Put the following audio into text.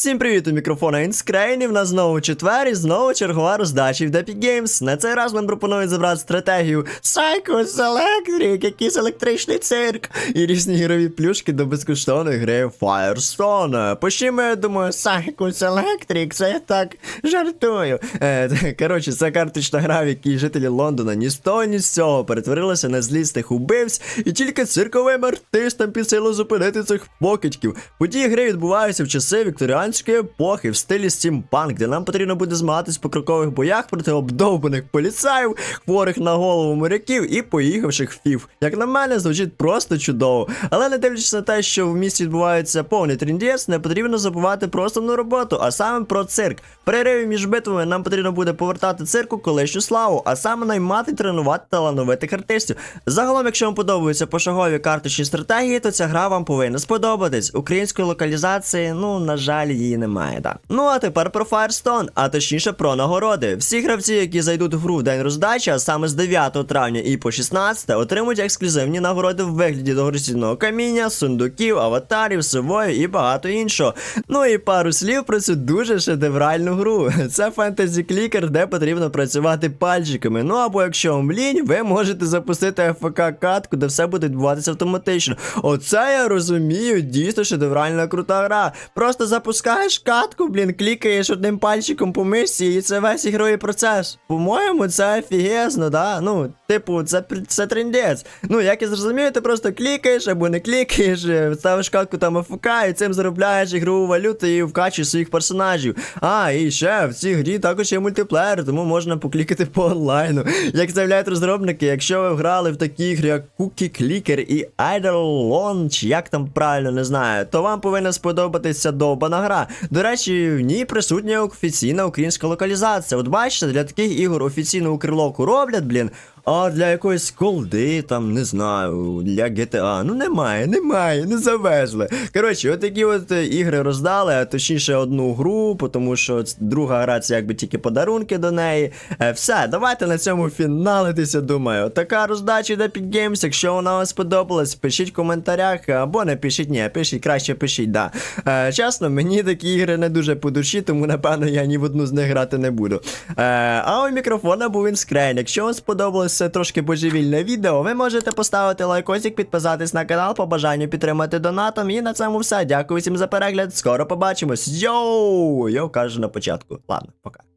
Всім привіт, у мікрофона Інскрейн, і в нас знову четвер і знову чергова роздача від Epic Games. На цей раз нам пропонують забрати стратегію Psychos Electric, якийсь електричний цирк, і різні ігрові плюшки до безкоштовної гри Firestone. Почнімо, я думаю, Psychos Electric, це я так жартую. Е, коротше, це карточна гра, в якій жителі Лондона ні з того, ні з цього перетворилися на злісних убивць, і тільки цирковим артистам під силу зупинити цих покидьків. Події гри відбуваються в часи вікторіанської епохи в стилі стімпанк, де нам потрібно буде змагатись по крокових боях проти обдовбаних поліцаїв, хворих на голову моряків і поїхавших фів. Як на мене, звучить просто чудово. Але не дивлячись на те, що в місті відбувається повний тріндєс, не потрібно забувати про основну роботу, а саме про цирк. Перериві між битвами нам потрібно буде повертати цирку колишню славу, а саме наймати тренувати талановитих артистів. Загалом, якщо вам подобаються пошагові карточні стратегії, то ця гра вам повинна сподобатись. Української локалізації, ну на жаль, її немає. Да. Ну а тепер про Firestone, а точніше про нагороди. Всі гравці, які зайдуть в гру в день роздачі, а саме з 9 травня і по 16, отримують ексклюзивні нагороди в вигляді дорогоцінного каміння, сундуків, аватарів, сивої і багато іншого. Ну і пару слів про цю дуже шедевральну гру. Це фентезі клікер, де потрібно працювати пальчиками. Ну або якщо вам лінь, ви можете запустити АФК катку, де все буде відбуватися автоматично. Оце я розумію, дійсно шедевральна крута гра. Просто запускаєш катку, блін, клікаєш одним пальчиком по мишці, і це весь ігровий процес. По-моєму, це офігезно, да? Ну, типу, це, це трендець. Ну, як я зрозумію, ти просто клікаєш або не клікаєш, е, ставиш катку там АФК, і цим заробляєш ігрову валюту і вкачуєш своїх персонажів. А, і ще в цій грі також є мультиплеєр, тому можна поклікати по онлайну. Як заявляють розробники, якщо ви грали в такі ігри, як Cookie Clicker і Idle Launch, як там правильно не знаю, то вам повинна сподобатися довбана гра. До речі, в ній присутня офіційна українська локалізація. От бачите, для таких ігор офіційну укрилоку роблять, блін. А для якоїсь колди, там, не знаю, для GTA. Ну немає, немає, не завезли. Коротше, от такі от е, ігри роздали, а точніше одну гру, тому що друга гра це якби тільки подарунки до неї. Е, все, давайте на цьому фіналитися, думаю. Така роздача від Epic Games. Якщо вона вам сподобалась, пишіть в коментарях, або не пишіть, ні, пишіть, краще пишіть, да. Е, чесно, мені такі ігри не дуже по душі, тому напевно я ні в одну з них грати не буду. Е, а у мікрофона був інскрейн. Якщо вам сподобалось це трошки божевільне відео, ви можете поставити лайкосик, підписатись на канал по бажанню підтримати донатом. І на цьому все. Дякую всім за перегляд. Скоро побачимось. Йоу! Йоу, кажу на початку. Ладно, пока.